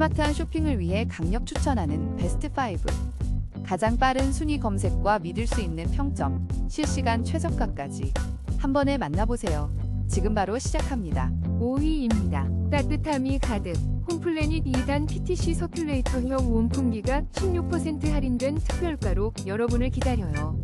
스마트한 쇼핑을 위해 강력 추천하는 베스트 5. 가장 빠른 순위 검색과 믿을 수 있는 평점, 실시간 최저가까지 한 번에 만나보세요. 지금 바로 시작합니다. 5위입니다. 따뜻함이 가득 홈플래닛 2단 PTC 서큘레이터형 온풍기가 16% 할인된 특별가로 여러분을 기다려요.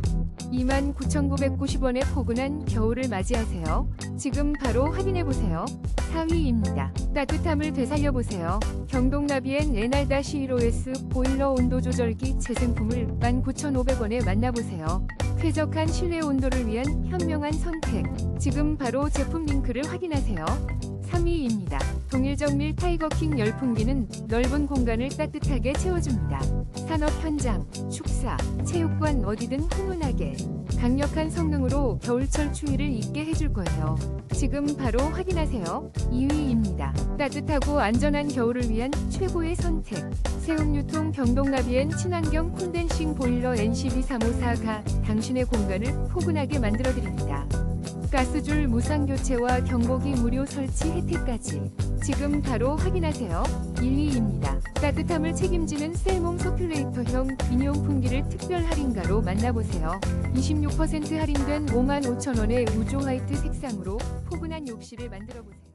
29,990원의 포근한 겨울을 맞이하세요. 지금 바로 확인해보세요. 4위입니다. 따뜻함을 되살려보세요. 경동나비엔 NR-1호S 보일러 온도 조절기 재생품을 19,500원에 만나보세요. 쾌적한 실내 온도를 위한 현명한 선택. 지금 바로 제품 링크를 확인하세요. 3위입니다. 동일정밀 타이거킹 열풍기는 넓은 공간을 따뜻하게 채워줍니다. 산업 현장, 축사, 체육관 어디든 훈훈하게 강력한 성능으로 겨울철 추위를 잊게 해줄 거예요. 지금 바로 확인하세요. 2위입니다. 따뜻하고 안전한 겨울을 위한 최고의 선택. 세움유통 경동나비엔 친환경 콘덴싱 보일러 NCB354가 당신의 공간을 포근하게 만들어드립니다. 가스줄 무상 교체와 경보기 무료 설치 혜택까지 지금 바로 확인하세요. 1위입니다. 따뜻함을 책임지는 셀몽 서큘레이터형 민용풍기를 특별 할인가로 만나보세요. 26% 할인된 55,000원의 우조 화이트 색상으로 포근한 욕실을 만들어보세요.